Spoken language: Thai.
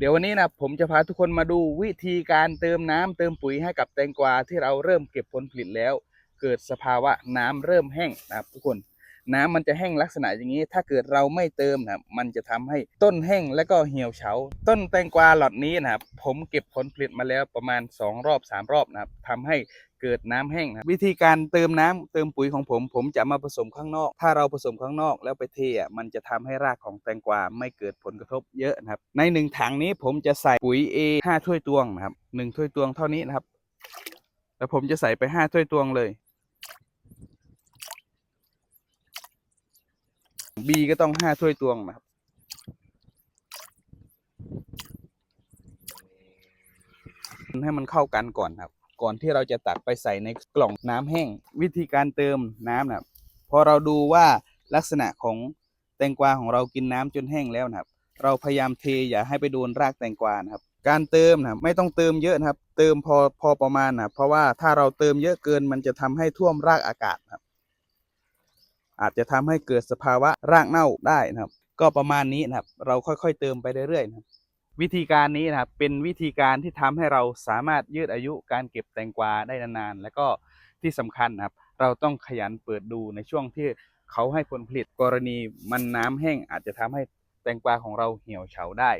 เดี๋ยววันนี้นะผมจะพาทุกคนมาดูวิธีการเติมน้ำเติมปุ๋ยให้กับแตงกวาที่เราเริ่มเก็บผลผลิตแล้ว เกิดสภาวะน้ำเริ่มแห้งนะครับทุกคน น้ำมันจะแห้งลักษณะอย่างนี้ ถ้าเกิดเราไม่เติมนะครับมันจะทำให้ต้นแห้งและก็เหี่ยวเฉา ต้นแตงกวาหลอดนี้นะครับผมเก็บผลผลิตมาแล้วประมาณ 2 รอบ 3 รอบนะครับทำให้เกิดน้ำแห้งนะครับวิธีการเติมน้ำเติมปุ๋ยของผม ผมจะมาผสมข้างนอก ถ้าเราผสมข้างนอกแล้วไปเทอะมันจะทำให้รากของแตงกวาไม่เกิดผลกระทบเยอะนะครับ ในหนึ่งถังนี้ผมจะใส่ปุ๋ย A 5ถ้วยตวงนะครับหนึ่งถ้วยตวงเท่านี้นะครับแล้วผมจะใส่ไป 5 ถ้วยตวงเลย B ก็ต้องห้าถ้วยตวงนะครับ ให้มันเข้ากันก่อนครับ ก่อนที่เราจะตักไปใส่ในกล่องน้ำแห้ง วิธีการเติมน้ำนะครับ พอเราดูว่าลักษณะของแตงกวาของเรากินน้ำจนแห้งแล้วนะครับ เราพยายามเทอย่าให้ไปโดนรากแตงกวานะครับ การเติมนะไม่ต้องเติมเยอะนะครับ เติมพอพอประมาณนะเพราะว่าถ้าเราเติมเยอะเกินมันจะทำให้ท่วมรากอากาศครับ อาจจะทำให้เกิดสภาวะรากเน่าได้นะครับ ก็ประมาณนี้นะครับ เราค่อยๆเติมไปเรื่อยๆนะครับวิธีการนี้นะครับเป็นวิธีการที่ทำให้เราสามารถยืดอายุการเก็บแตงกวาได้นานๆ และก็ที่สำคัญนะครับ เราต้องขยันเปิดดูในช่วงที่เขาให้ผลผลิตกรณีมันน้ำแห้งอาจจะทำให้แตงกวาของเราเหี่ยวเฉาได้